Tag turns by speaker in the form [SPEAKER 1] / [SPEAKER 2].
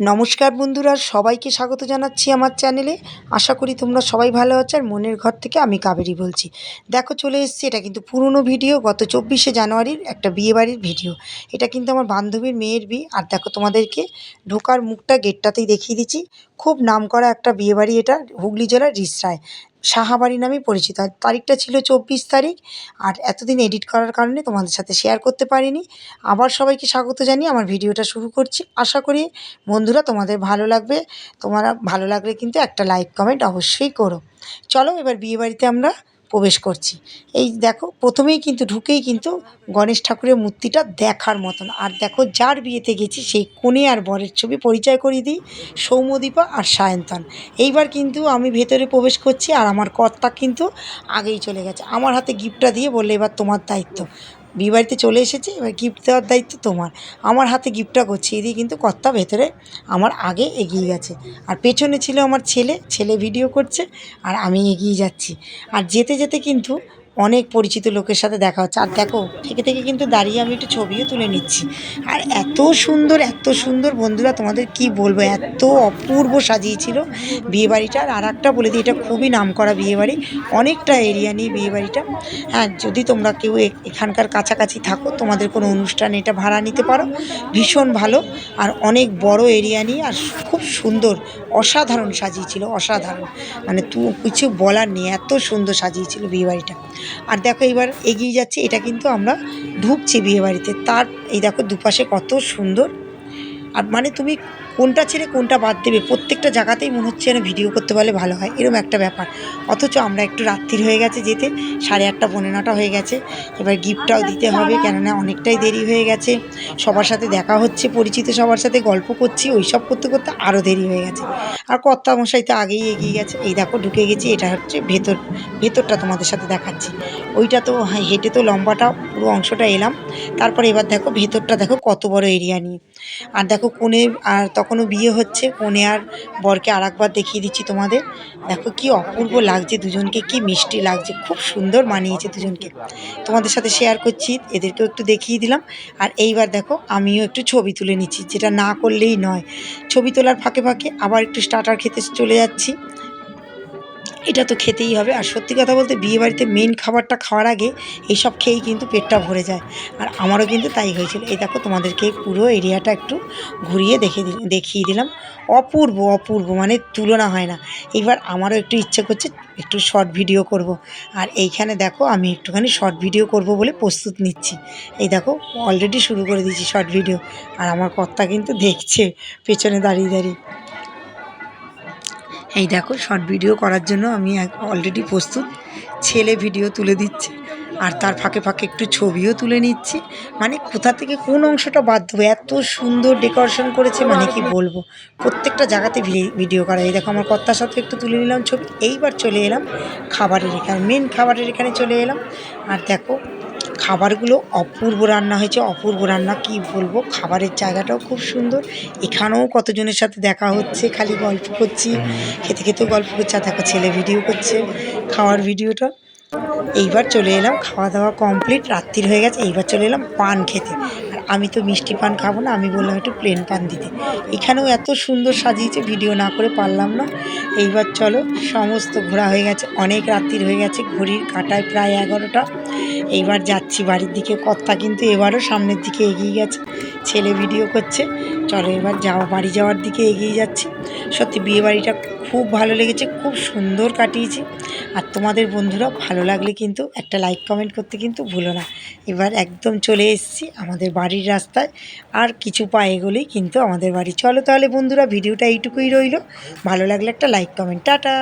[SPEAKER 1] নমস্কার বন্ধুরা, সবাইকে স্বাগত জানাচ্ছি আমার চ্যানেলে। আশা করি তোমরা সবাই ভালো আছো আর মনের ঘর থেকে আমি কাবেরি বলছি। দেখো, চলে এসেছি, এটা কিন্তু পুরনো ভিডিও, গত চব্বিশে জানুয়ারির একটা বিয়েবাড়ির ভিডিও। এটা কিন্তু আমার বান্ধবীর মেয়ের বিয়ে। আর দেখো, তোমাদেরকে ঢোকার মুখটা গেটটাতেই দেখিয়ে দিচ্ছি। খুব নাম করা একটা বিয়েবাড়ি এটা, হুগলি জেলার রিসরায়। সাহাবাড়ি নামে পরিচিত। আর তারিখটা ছিল চব্বিশ তারিখ, আর এতদিন এডিট করার কারণে তোমাদের সাথে শেয়ার করতে পারিনি। আবার সবাইকে স্বাগত জানিয়ে আমার ভিডিওটা শুরু করছি। আশা করি বন্ধুরা তোমাদের ভালো লাগবে। তোমরা ভালো লাগলে কিন্তু একটা লাইক কমেন্ট অবশ্যই করো। চলো এবার বিয়েবাড়িতে আমরা প্রবেশ করছি। এই দেখো, প্রথমেই কিন্তু ঢুকেই কিন্তু গণেশ ঠাকুরের মূর্তিটা দেখার মতন। আর দেখো, যার বিয়েতে গেছি, সেই কোণে আর বরের ছবি পরিচয় করিয়ে দিই সৌমদীপা আর সায়ন্তন। এইবার কিন্তু আমি ভেতরে প্রবেশ করছি আর আমার কর্তা কিন্তু আগেই চলে গেছে। আমার হাতে গিফটটা দিয়ে বললে, এবার তোমার দায়িত্ব। বিয়েবাড়িতে চলে এসেছে, এবার গিফট দেওয়ার দায়িত্ব তোমার। আমার হাতে গিফটটা করছি, এদিকে কিন্তু কর্তা ভেতরে আমার আগে এগিয়ে গেছে। আর পেছনে ছিল আমার ছেলে ছেলে ভিডিও করছে, আর আমি এগিয়ে যাচ্ছি। আর যেতে যেতে কিন্তু অনেক পরিচিত লোকের সাথে দেখা হচ্ছে। আর দেখো, থেকে থেকে কিন্তু দাঁড়িয়ে আমি একটু ছবিও তুলে নিচ্ছি। আর এত সুন্দর এত সুন্দর বন্ধুরা, তোমাদের কি বলব? এত অপূর্ব সাজিয়েছিল বিয়েবাড়িটা। আর একটা বলে দিই, এটা খুবই নামকরা বিয়েবাড়ি। অনেকটা এরিয়া নিয়ে বিয়েবাড়িটা। হ্যাঁ যদি তোমরা কেউ এখানকার কাছাকাছি থাকো, তোমাদের কোনো অনুষ্ঠান এটা ভাড়া নিতে পারো। ভীষণ ভালো। আর অনেক বড় এরিয়া নিয়ে আর খুব সুন্দর, অসাধারণ সাজিয়েছিল, অসাধারণ। মানে তু, কিছু বলার নেই, এত সুন্দর সাজিয়েছিল বিয়েবাড়িটা। আর দেখো এবার এগিয়ে যাচ্ছে, এটা কিন্তু আমরা ঢুকছি বিয়েবাড়িতে। তার, এই দেখো দুপাশে কত সুন্দর। আর মানে তুমি কোনটা ছেড়ে কোনটা বাদ দেবে? প্রত্যেকটা জায়গাতেই মনে হচ্ছে যেন ভিডিও করতে পারলে ভালো হয়। এরকম একটা ব্যাপার। অথচ আমরা একটু রাত্রির হয়ে গেছে যেতে, সাড়ে আটটা, পৌনে নটা হয়ে গেছে। এবার গিফটটাও দিতে হবে, কেননা অনেকটাই দেরি হয়ে গেছে। সবার সাথে দেখা হচ্ছে, পরিচিত সবার সাথে গল্প করছি ওই সব করতে করতে আরও দেরি হয়ে গেছে। আর কর্তা মশাই তো আগেই এগিয়ে গেছে। এই দেখো ঢুকে গেছি এটা হচ্ছে ভেতর ভেতরটা তোমাদের সাথে দেখাচ্ছি। ওইটা তো হ্যাঁ, হেঁটে তো লম্বাটা পুরো অংশটা এলাম। তারপরে এবার দেখো ভেতরটা দেখো কত বড় এরিয়া নিয়ে। আর দেখো কোণে আর তখনও বিয়ে হচ্ছে কোণে আর বরকে আর একবার দেখিয়ে দিচ্ছি তোমাদের। দেখো কি অপূর্ব লাগছে দুজনকে কি মিষ্টি লাগছে খুব সুন্দর মানিয়েছে দুজনকে। তোমাদের সাথে শেয়ার করছি এদেরকেও একটু দেখিয়ে দিলাম। আর এইবার দেখো আমিও একটু ছবি তুলে নিচ্ছি যেটা না করলেই নয়। ছবি তোলার ফাঁকে ফাঁকে আবার একটু স্টার্টার খেতে চলে যাচ্ছি। এটা তো খেতেই হবে। আর সত্যি কথা বলতে বিয়েবাড়িতে মেন খাবারটা খাওয়ার আগে এইসব খেয়েই কিন্তু পেটটা ভরে যায়। আর আমারও কিন্তু তাই হয়েছিল। এই দেখো, তোমাদেরকে পুরো এরিয়াটা একটু ঘুরিয়ে দেখে দেখিয়ে দিলাম। অপূর্ব অপূর্ব মানে তুলনা হয় না। এবার আমারও একটু ইচ্ছে করছে একটু শর্ট ভিডিও করব। আর এইখানে দেখো, আমি একটুখানি শর্ট ভিডিও করব বলে প্রস্তুত নিচ্ছি। এই দেখো অলরেডি শুরু করে দিয়েছি শর্ট ভিডিও আর আমার কর্তা কিন্তু দেখছে, পেছনে দাঁড়িয়ে দাঁড়িয়ে। এই দেখো শর্ট ভিডিও করার জন্য আমি অলরেডি প্রস্তুত। ছেলে ভিডিও তুলে দিচ্ছে আর তার ফাঁকে ফাঁকে একটু ছবিও তুলে নিচ্ছি। মানে কোথা থেকে কোন অংশটা বাদ দেবো? এত সুন্দর ডেকোরেশন করেছে মানে কি বলব? প্রত্যেকটা জায়গাতে ভিডিও করা। এই দেখো আমার কর্তার সাথে একটু তুলে নিলাম ছবি। এইবার চলে এলাম খাবারের এখানে মেন খাবারের এখানে চলে এলাম। আর দেখো খাবারগুলো অপূর্ব রান্না হয়েছে অপূর্ব রান্না কি বলব? খাবারের জায়গাটাও খুব সুন্দর। এখানেও কতজনের সাথে দেখা হচ্ছে? খালি গল্প করছি খেতে খেতেও গল্প করছে আর দেখো ছেলে ভিডিও করছে খাওয়ার ভিডিওটা। এইবার চলে এলাম খাওয়া দাওয়া কমপ্লিট রাত্রির হয়ে গেছে এইবার চলে এলাম পান খেতে। আর আমি তো মিষ্টি পান খাব না আমি বললাম একটু প্লেন পান দিতে। এখানেও এত সুন্দর সাজিয়েছে ভিডিও না করে পারলাম না। এইবার চলো সমস্ত ঘোরা হয়ে গেছে অনেক রাত্রির হয়ে গেছে ঘড়ির কাঁটায় প্রায় এগারোটা। এইবার যাচ্ছি বাড়ির দিকে। কর্তা কিন্তু এবারও সামনের দিকে এগিয়ে গেছে। ছেলে ভিডিও করছে। চলো এবার যাওয়া, বাড়ি যাওয়ার দিকে এগিয়ে যাচ্ছি। সত্যি বিয়ে বাড়িটা খুব ভালো লেগেছে, খুব সুন্দর কাটিয়েছি। আর তোমাদের বন্ধুরা ভালো লাগলে কিন্তু একটা লাইক কমেন্ট করতে কিন্তু ভুলো না। এবার একদম চলে এসেছি আমাদের বাড়ির রাস্তায়। আর কিছু পায়ে এগোলেই কিন্তু আমাদের বাড়ি। চলো তাহলে বন্ধুরা ভিডিওটা এইটুকুই রইল। ভালো লাগলে একটা লাইক কমেন্ট টাটা!